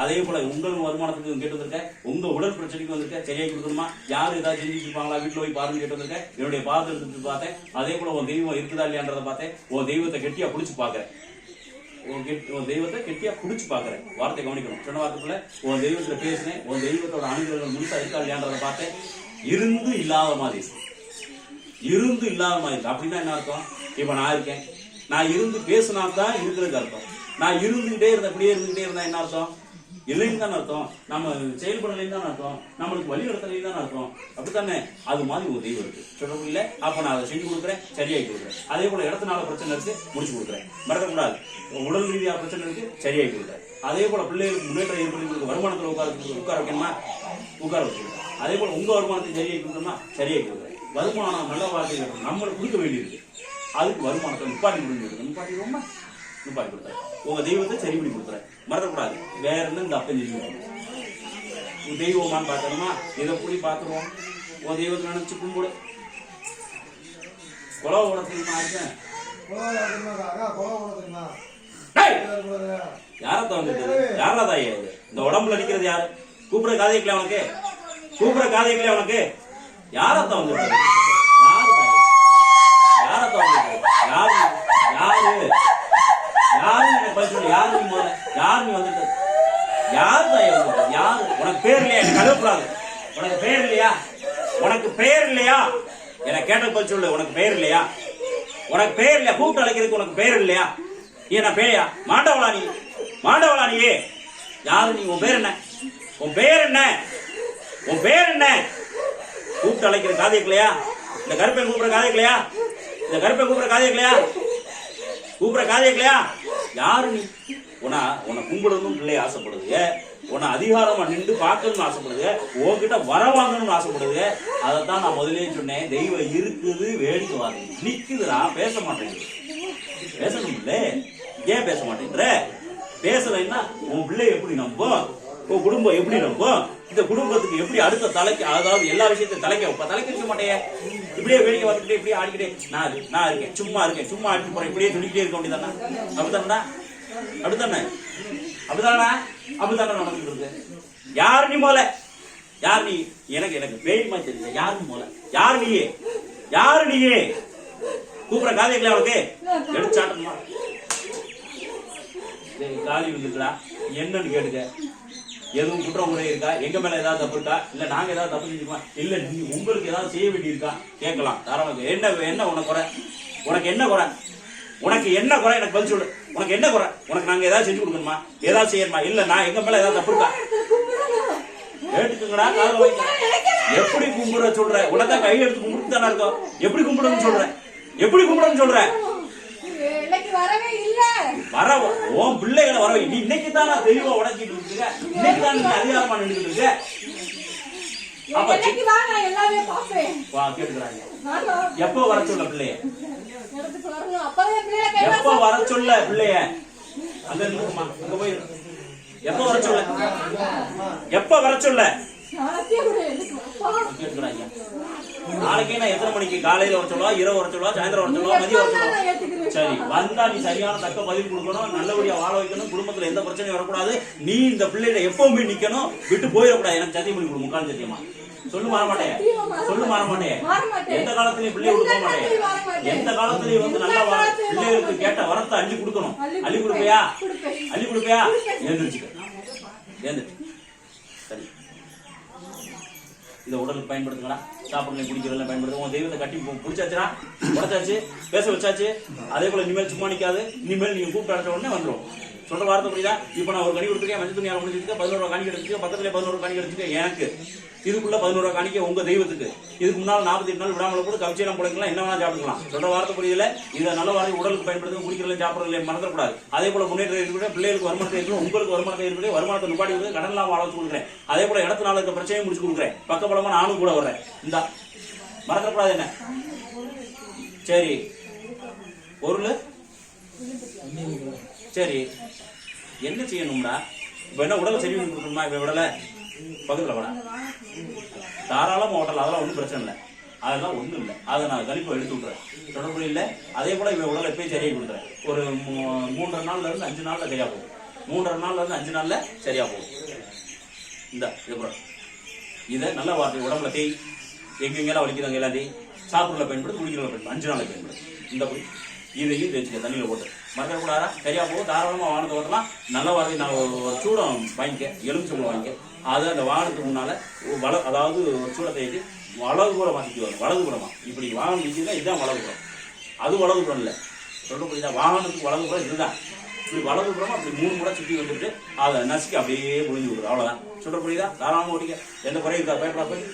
அதே போல உங்கள் வருமானத்துக்கு கேட்டு வந்திருக்கேன் உங்க உடல் பிரச்சனைக்கு வந்திருக்கேன் சரியாக கொடுக்கணுமா? யார் ஏதாவது செஞ்சுட்டு இருப்பாங்களா? போய் பாருன்னு கேட்டு வந்திருக்கேன் என்னுடைய பாதத்தை எடுத்து பார்த்தேன். அதே போல உன் தெய்வம் இருக்குதா இல்லையான்றதை பார்த்தேன். உன் தெய்வத்தை கெட்டியா பிடிச்சி பார்க்குறேன். உன் உன் தெய்வத்தை கெட்டியா பிடிச்சி பாக்குறேன் வார்த்தை கவனிக்கணும். சொன்ன வார்த்தைக்குள்ள உன் தெய்வத்துல பேசினேன். உன் தெய்வத்தோட அணுகுகள் முழுசா இருக்கா இல்லையான்றதை பார்த்தேன். இருந்து இல்லாத மாதிரி இருந்து இல்லாத மாதிரி அப்படின்னா என்ன அர்த்தம்? இப்ப நான் இருக்கேன். நான் இருந்து பேசினா தான் இருக்கிறதுக்கு அர்த்தம். நான் இருந்துகிட்டே இருந்தேன் அப்படியே இருந்துகிட்டே இருந்தா என்ன அர்த்தம்? இல்லைன்னு தான் அர்த்தம். நம்ம செயல்படலைன்னு தான் அர்த்தம். நம்மளுக்கு வழி நடத்தலைன்னு தான் அர்த்தம். அப்படித்தானே? அது மாதிரி ஒரு தெய்வம் இருக்கு. சொல்றது இல்லை அப்ப நான் அதை செஞ்சு கொடுக்குறேன் சரியாகி கொடுக்குறேன் அதே போல இடத்தினால பிரச்சனை இருக்கு முடிச்சு கொடுக்குறேன். மறக்கக்கூடாது உடல் ரீதியாக பிரச்சனை இருக்கு சரியாகி கொடுக்குறேன் அதே போல பிள்ளைகளுக்கு முன்னேற்றம் ஏற்படுத்தி வருமானத்தில் உட்கார உட்கார வைக்கணுமா? உட்கார வச்சுருக்கேன் அதே போல உங்க வருமானத்தை சரியாகி கொடுக்கணுமா சரியாகி கொடுக்குறேன் வருமானம் நல்ல வாழ்க்கை நம்மளுக்கு கொடுக்க வேண்டியிருக்கு. அதுக்கு வருமானத்தை நிப்பாட்டி முடிஞ்சிருக்கு நிப்பாட்டி ரொம்ப துப்பாக்கி கொடுத்தாரு உங்க தெய்வத்தை சரி பண்ணி கொடுத்துறேன் மறக்கக்கூடாது. வேற என்ன இந்த அப்பன் செஞ்சு உன் தெய்வமான்னு பார்க்கணுமா? இதை போய் பார்த்துருவோம். உன் தெய்வத்தை நினைச்சு கும்பிடு. குலவ ஓட தெரியுமா இருக்கேன். டேய்! யாரத்த யாரா தாயே இந்த உடம்புல அடிக்கிறது யாரு? கூப்பிட காதைக்கல அவனுக்கு கூப்பிட காதைக்கல அவனுக்கு யாரத்த வந்துட்டு யாரு தாயே? யாரத்த யாரு? யாரு? யாரும் எனக்கு பதில் சொல்லு? யாரு நீ முதல்ல யாரு நீ வந்துட்டு யாரு தாயே யாரு? உனக்கு பேர் இல்லையா? எனக்கு கழுவக்கூடாது உனக்கு பேர் இல்லையா? உனக்கு பேர் இல்லையா? எனக்கு கேட்ட பதில் சொல்லு. உனக்கு பேர் இல்லையா? உனக்கு பேர் இல்லையா? கூப்பிட்டு அழைக்கிறதுக்கு உனக்கு பேர் இல்லையா? நீ என்ன பேயா மாண்டவளா நீ? மாண்டவளா நீ யாரு நீ? உன் பேர் என்ன? உன் பேர் என்ன? உன் பேர் என்ன? கூப்பிட்டு அழைக்கிற காதைக்கலையா இந்த கருப்பை கூப்பிடுற காதைக்கலையா இந்த கருப்பை கூப்பிடுற காதைக்கலையா கூப்பிடுற காதைக்கலையா யாரு நீ உன உன்னை கும்பிடணும் பிள்ளை ஆசைப்படுது. உன்னை அதிகாரமா நின்று பார்க்கணும்னு ஆசைப்படுது. உன்கிட்ட வர வாங்கணும்னு ஆசைப்படுது. அதைத்தான் நான் முதலே சொன்னேன். தெய்வம் இருக்குது வேடிக்கை வாங்க நிக்குதுடா பேச மாட்டேங்குது. பேசணும்ல? ஏன் பேச மாட்டேங்கிற பேசலைன்னா உன் பிள்ளை எப்படி நம்பும் உன் குடும்பம் எப்படி நம்பும் இந்த குடும்பத்துக்கு எப்படி அடுத்த தலைக்கு அதாவது எல்லா விஷயத்தையும் தலைக்க வைப்ப தலைக்க வைக்க மாட்டேன் இப்படியே வேடிக்கை பார்த்துக்கிட்டே இப்படியே ஆடிக்கிட்டே நான் நான் இருக்கேன் சும்மா இருக்கேன் சும்மா ஆடிட்டு போறேன் இப்படியே சொல்லிக்கிட்டே இருக்க வேண்டியதானா அப்படித்தானா அப்படித்தானே? அப்படிதானா அப்படித்தானே நடந்துட்டு இருக்கு. யார் நீ போல? யார் நீ? எனக்கு எனக்கு பேய்மா தெரியல. யார் நீ போல? யார் நீயே? யார் நீயே? கூப்பிட காதைகளை அவனுக்கு எடுச்சாட்டமா காலி வந்துருக்கா என்னன்னு கேட்டுக்க. எதுவும் குற்றம் முறை இருக்கா? எங்க மேல ஏதாவது தப்பு இருக்கா? இல்ல நாங்க ஏதாவது தப்பு செஞ்சுக்கோமா இல்ல நீ உங்களுக்கு ஏதாவது செய்ய வேண்டியிருக்கா? கேட்கலாம். தாராளமாக என்ன என்ன உனக்கு குறை? உனக்கு என்ன குறை? உனக்கு என்ன குறை? எனக்கு பதில் சொல்லு. உனக்கு என்ன குறை? உனக்கு நாங்க ஏதாவது செஞ்சு கொடுக்கணுமா? ஏதாவது செய்யணுமா? இல்ல நான் எங்க மேல ஏதாவது தப்பு இருக்கா? கேட்டுக்கங்கடா காதல வைக்க எப்படி கும்பிட சொல்ற? உனதான் கை எடுத்து கும்பிட்டு தானே இருக்கோம் எப்படி கும்பிடணும்னு சொல்ற? எப்படி கும்பிடணும்னு சொல்ற? வரவே இல்ல. வர உன் பிள்ளைகளை வர. நீ இன்னைக்கு தான் நான் தெளிவா உடச்சிட்டு இருக்க. இன்னைக்கு தான் நீ அதிகாரமா நின்றுட்டு இருக்க. அப்ப இன்னைக்கு வா நான் எல்லாமே பாப்பேன் வா கேட்டுக்கிறாங்க. நானும் எப்போ வர சொல்ல பிள்ளைய? எப்போ வர சொல்ல பிள்ளைய? அங்க இருக்குமா அங்க போய். எப்போ வர சொல்ல? எப்போ வர சொல்ல? நாளைக்கே நான் எத்தனை மணிக்கு? காலையில வர சொல்லுவா இரவு வர சொல்லுவா சாயந்தரம் வர சொல்லுவா மதியம் வர ஏத்துக்கிறேன். சரி வந்தா நீ சரியான தக்க பதில் கொடுக்கணும் நல்லபடியா வாழ வைக்கணும் குடும்பத்துல எந்த பிரச்சனையும் வரக்கூடாது. நீ இந்த பிள்ளைகிட்ட எப்பவுமே நிக்கணும்? விட்டு போயிடக்கூடாது. எனக்கு சத்தியம் பண்ணி கொடு முக்கால் சத்தியமா. சொல்லு மாற மாட்டேன். சொல்லு மாற மாட்டேன். எந்த காலத்திலயும் பிள்ளை கொடுக்க மாட்டேன். எந்த காலத்திலயும் வந்து நல்லா வர பிள்ளைகளுக்கு கேட்ட வரத்தை அள்ளி கொடுக்கணும். அள்ளி. கொடுப்பியா. அள்ளி கொடுப்பியா. எழுந்திருச்சுக்க. எழுந்திருச்சு சரி. இதை உடலுக்கு பயன்படுத்துங்களா சாப்பிடணும் குடிக்கிறதுல பயன்படுத்துங்க உங்க தெய்வத்தை கட்டி பு- உடச்சாச்சு பேச வச்சாச்சு அதே போல இனிமேல் சும்மா நிக்காது. இனிமேல் நீங்க கூப்பிட்டு அடைச்ச உடனே வந்துரும். சொல்ற வார்த்தை புரியுதா? இப்போ நான் ஒரு கணி கொடுத்துருக்கேன் மஞ்சள் துணியால் முடிஞ்சிருக்கேன் பதினோரு ரூபா காணிக்க எடுத்துக்க பக்கத்துல பதினோரு காணிக்க எடுத்துக்க எனக்கு. இதுக்குள்ள பதினோரு ரூபா காணிக்க உங்க தெய்வத்துக்கு. இதுக்கு முன்னால் நாற்பத்தி எட்டு நாள் விடாமல் கூட கவிச்செல்லாம் போடலாம் என்ன வேணா சாப்பிடலாம் சொல்ற வார்த்தை புரியல இதை நல்ல வார்த்தை உடலுக்கு பயன்படுத்தும் குடிக்கிறதுல சாப்பிடறதுல மறந்துடக்கூடாது அதே போல முன்னேற்றம் இருக்கிற பிள்ளைகளுக்கு வருமானத்தை இருக்கணும் உங்களுக்கு வருமானத்தை இருக்கிற வருமானத்தை நிப்பாட்டி கொடுத்து கடன்லாம் வாழ வச்சு கொடுக்குறேன். அதே போல இடத்துனால இருக்க பிரச்சனையும் முடிச்சு கொடுக்குறேன். பக்கபலமா நானும் கூட வர்றேன். இந்த மறந்துடக்கூடாது என்ன? சரி. பொருள்? சரி. என்ன செய்யணும்டா? இப்ப என்ன உடலை சரி பண்ணி கொடுக்கணுமா? இப்ப விடல பக்கத்துல வர தாராளமா ஓட்டல அதெல்லாம் ஒன்றும் பிரச்சனை இல்லை. அதெல்லாம் ஒண்ணும் இல்லை. அதை நான் கழிப்பு எடுத்து விட்றேன் தொடர்பு இல்லை. அதே போல இவன் உடலை போய் சரியாக கொடுத்துறேன். ஒரு மூ- மூன்றரை நாள்ல இருந்து அஞ்சு நாள்ல சரியா போகும். மூன்றரை நாள்ல இருந்து அஞ்சு நாள்ல சரியா போகும். இந்த இது இதை நல்ல வார்த்தை உடம்புல தேய். எங்கெங்கெல்லாம் வலிக்கிறாங்க எல்லாத்தையும் தேய் சாப்பிடல பயன்படுது குடிக்கிறல பயன்படுது அஞ்சு நாளைக்கு பயன்படுது இந்த இதையும் தேய்ச்சிக்க தண்ணியில் போட்டு. மறக்க கூடாதா? சரியா போகும் தாராளமாக வாகனத்தை ஓட்டலாம். நல்ல வார்த்தை நான் ஒரு சூடம் வாங்கிக்க எலுமிச்சம்பளம் வாங்கிக்க. அது அந்த வாகனத்துக்கு முன்னால் வள அதாவது ஒரு சூடத்தை ஏற்றி வலது புறம் மாற்றிட்டு வரும் வலது புறமா இப்படி வாகனம் நிற்கிறதா இதுதான் வலது புறம் அது வலது புறம் இல்லை. சொல்ல புரியுதா வாகனத்துக்கு வலது புறம் இதுதான். இப்படி வலது புறமா அப்படி மூணு முறை சுற்றி வந்துட்டு அதை நசுக்கி அப்படியே முடிஞ்சு விடுறது. அவ்வளோதான் சொல்ற புரியுதா தாராளமாக ஓட்டிக்க. எந்த குறையும் இருக்கா பயப்படா போய்.